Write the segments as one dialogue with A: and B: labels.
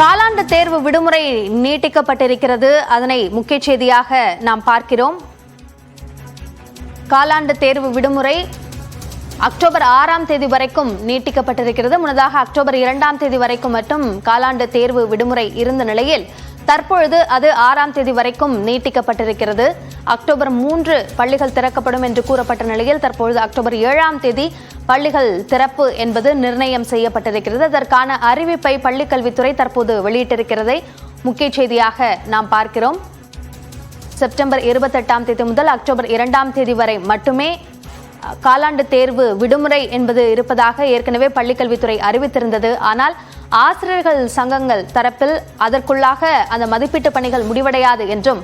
A: காலாண்டு தேர்வு விடுமுறை நீட்டிக்கப்பட்டிருக்கிறது. அதனை முக்கிய செய்தியாக நாம் பார்க்கிறோம். காலாண்டு தேர்வு விடுமுறை அக்டோபர் ஆறாம் தேதி வரைக்கும் நீட்டிக்கப்பட்டிருக்கிறது. முன்னதாக அக்டோபர் இரண்டாம் தேதி வரைக்கும் மட்டும் காலாண்டு தேர்வு விடுமுறை இருந்த நிலையில் தற்பொழுது அது ஆறாம் தேதி வரைக்கும் நீட்டிக்கப்பட்டிருக்கிறது. அக்டோபர் மூன்று பள்ளிகள் திறக்கப்படும் என்று கூறப்பட்ட நிலையில் தற்பொழுது அக்டோபர் ஏழாம் தேதி பள்ளிகள் திறப்பு என்பது நிர்ணயம் செய்யப்பட்டிருக்கிறது. அதற்கான அறிவிப்பை பள்ளிக்கல்வித்துறை தற்போது வெளியிட்டிருக்கிறதை முக்கிய செய்தியாக நாம் பார்க்கிறோம். செப்டம்பர் இருபத்தெட்டாம் தேதி முதல் அக்டோபர் இரண்டாம் தேதி வரை மட்டுமே காலாண்டு தேர்வு விடுமுறை என்பது இருப்பதாக ஏற்கனவே பள்ளிக்கல்வித்துறை அறிவித்திருந்தது. ஆனால் ஆசிரியர்கள் சங்கங்கள் தரப்பில் அதற்குள்ளாக அந்த மதிப்பீட்டு பணிகள் முடிவடையாது என்றும்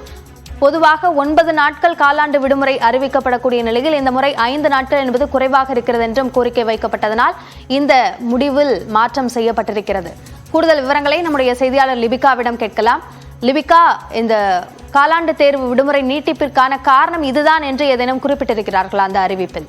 A: பொதுவாக ஒன்பது நாட்கள் காலாண்டு விடுமுறை அறிவிக்கப்படக்கூடிய நிலையில் இந்த முறை ஐந்து நாட்கள் என்பது குறைவாக இருக்கிறது என்றும் கோரிக்கை வைக்கப்பட்டதனால் இந்த முடிவில் மாற்றம் செய்யப்பட்டிருக்கிறது. கூடுதல் விவரங்களை நம்முடைய செய்தியாளர் லிபிகாவிடம் கேட்கலாம். லிபிகா இந்த காலாண்டு தேர்வு விடுமுறை நீட்டிப்பிற்கான காரணம் இதுதான் என்று ஏதேனும் குறிப்பிட்டிருக்கிறார்கள் அந்த அறிவிப்பில்?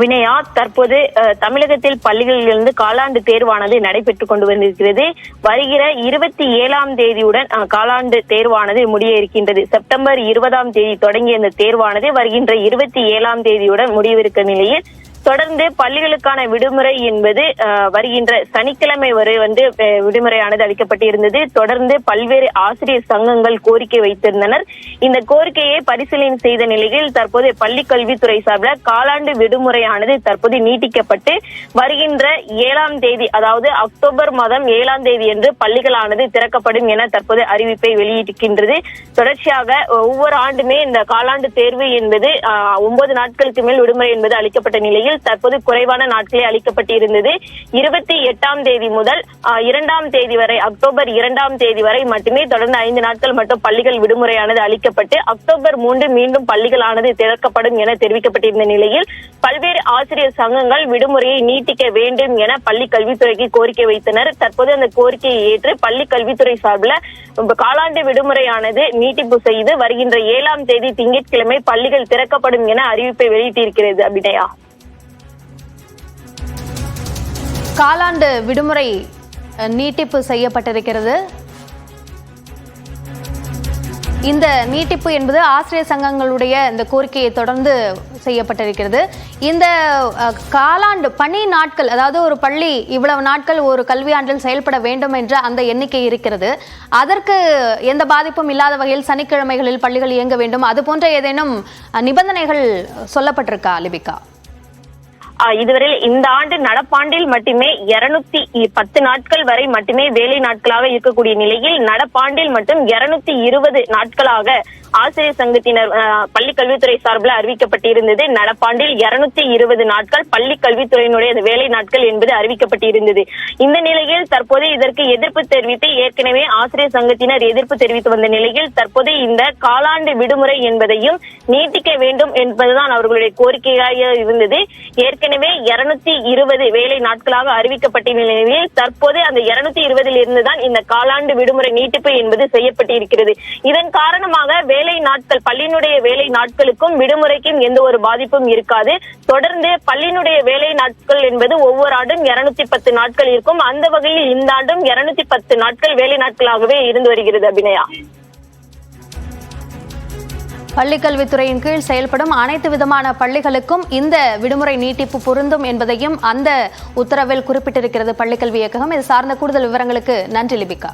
B: வினயா தற்போது தமிழகத்தில் பள்ளிகளிலிருந்து காலாண்டு தேர்வானது நடைபெற்றுக் கொண்டு வந்திருக்கிறது. வருகிற இருபத்தி ஏழாம் தேதியுடன் காலாண்டு தேர்வானது முடிய இருக்கின்றது. செப்டம்பர் இருபதாம் தேதி தொடங்கிய இந்த தேர்வானது வருகின்ற இருபத்தி ஏழாம் தேதியுடன் முடிவிருக்க நிலையில் தொடர்ந்து பள்ளிகளுக்கான விடுமுறை என்பது அஹ், வருகின்ற சனிக்கிழமை வரை வந்து விடுமுறையானது விடுமுறையானது அளிக்கப்பட்டிருந்தது. தொடர்ந்து பல்வேறு ஆசிரியர் சங்கங்கள் கோரிக்கை வைத்திருந்தனர். இந்த கோரிக்கையை பரிசீலனை செய்த நிலையில் தற்போது பள்ளி கல்வித்துறை சார்பில் காலாண்டு விடுமுறையானது தற்போது நீட்டிக்கப்பட்டு வருகின்ற ஏழாம் தேதி அதாவது அக்டோபர் மாதம் ஏழாம் தேதி என்று பள்ளிகளானது திறக்கப்படும் என தற்போது அறிவிப்பை வெளியிட்டிருக்கின்றது. தொடர்ச்சியாக ஒவ்வொரு ஆண்டுமே இந்த காலாண்டு தேர்வு என்பது ஆஹ், ஒன்பது நாட்களுக்கு மேல் விடுமுறை என்பது அளிக்கப்பட்ட நிலையில் தற்போது குறைவான நாட்களே அளிக்கப்பட்டிருந்தது. இருபத்தி எட்டாம் தேதி முதல் இரண்டாம் தேதி வரை அக்டோபர் இரண்டாம் தேதி வரை மட்டுமே தொடர்ந்து ஐந்து நாட்கள் மட்டும் பள்ளிகள் விடுமுறையானது அளிக்கப்பட்டு அக்டோபர் மூன்று மீண்டும் பள்ளிகளானது திறக்கப்படும் என தெரிவிக்கப்பட்டிருந்த நிலையில் பல்வேறு ஆசிரியர் சங்கங்கள் விடுமுறையை நீட்டிக்க வேண்டும் என பள்ளி கல்வித்துறைக்கு கோரிக்கை வைத்தனர். தற்போது அந்த கோரிக்கையை ஏற்று பள்ளி கல்வித்துறை சார்பில் காலாண்டு விடுமுறையானது நீட்டிப்பு செய்து வருகின்ற ஏழாம் தேதி திங்கட்கிழமை பள்ளிகள் திறக்கப்படும் என அறிவிப்பை வெளியிட்டிருக்கிறது அபிநயா.
A: காலாண்டு விடுமுறை நீட்டிப்பு செய்யப்பட்டிருக்கிறது. இந்த நீட்டிப்பு என்பது ஆசிரியர் சங்கங்களுடைய இந்த கோரிக்கையை தொடர்ந்து செய்யப்பட்டிருக்கிறது. இந்த காலாண்டு பணி நாட்கள் அதாவது ஒரு பள்ளி இவ்வளவு நாட்கள் ஒரு கல்வியாண்டில் செயல்பட வேண்டும் என்ற அந்த எண்ணிக்கை இருக்கிறது. அதற்கு எந்த பாதிப்பும் இல்லாத வகையில் சனிக்கிழமைகளில் பள்ளிகள் இயங்க வேண்டும். அது போன்ற ஏதேனும் நிபந்தனைகள் சொல்லப்பட்டிருக்கா லிபிகா?
B: ஆஹ் இந்த ஆண்டு நடப்பாண்டில் மட்டுமே இருநூத்தி பத்து நாட்கள் வரை மட்டுமே வேலை நாட்களாக இருக்கக்கூடிய நிலையில் நடப்பாண்டில் மட்டும் இருநூத்தி இருபது நாட்களாக ஆசிரியர் சங்கத்தினர் பள்ளி கல்வித்துறை சார்பில் அறிவிக்கப்பட்டிருந்தது. நடப்பாண்டில் இருநூத்தி இருபது நாட்கள் பள்ளி கல்வித்துறையினுடைய வேலை நாட்கள் என்பது அறிவிக்கப்பட்டிருந்தது. இந்த நிலையில் தற்போது இதற்கு எதிர்ப்பு தெரிவித்து ஏற்கனவே ஆசிரியர் சங்கத்தினர் எதிர்ப்பு தெரிவித்து வந்த நிலையில் தற்போது இந்த காலாண்டு விடுமுறை என்பதையும் நீட்டிக்க வேண்டும் என்பதுதான் அவர்களுடைய கோரிக்கையாக இருந்தது. ஏற்கனவே இருநூத்தி இருபது வேலை நாட்களாக அறிவிக்கப்பட்ட நிலையில் தற்போது அந்த இருநூத்தி இருபதில் இருந்துதான் இந்த காலாண்டு விடுமுறை நீட்டிப்பு என்பது செய்யப்பட்டிருக்கிறது. இதன் காரணமாக வேலை வேலை நாட்கள் பள்ளியினுடைய வேலை நாட்களுக்கும் விடுமுறைக்கும் எந்த ஒரு பாதிப்பும் இருக்காது. தொடர்ந்து பள்ளியினுடைய வேலை நாட்கள் என்பது ஒவ்வொரு ஆண்டும் இருநூத்தி பத்து நாட்கள் இருக்கும். அந்த வகையில் இந்த ஆண்டும் இருநூத்தி பத்து நாட்கள் வேலை நாட்களாகவே இருந்து வருகிறது அபிநயா.
A: பள்ளிக்கல்வித்துறையின் கீழ் செயல்படும் அனைத்து விதமான பள்ளிகளுக்கும் இந்த விடுமுறை நீட்டிப்பு பொருந்தும் என்பதையும் அந்த உத்தரவில் குறிப்பிட்டிருக்கிறது பள்ளிக்கல்வி இயக்ககம். இது சார்ந்த கூடுதல் விவரங்களுக்கு நன்றி லிபிகா.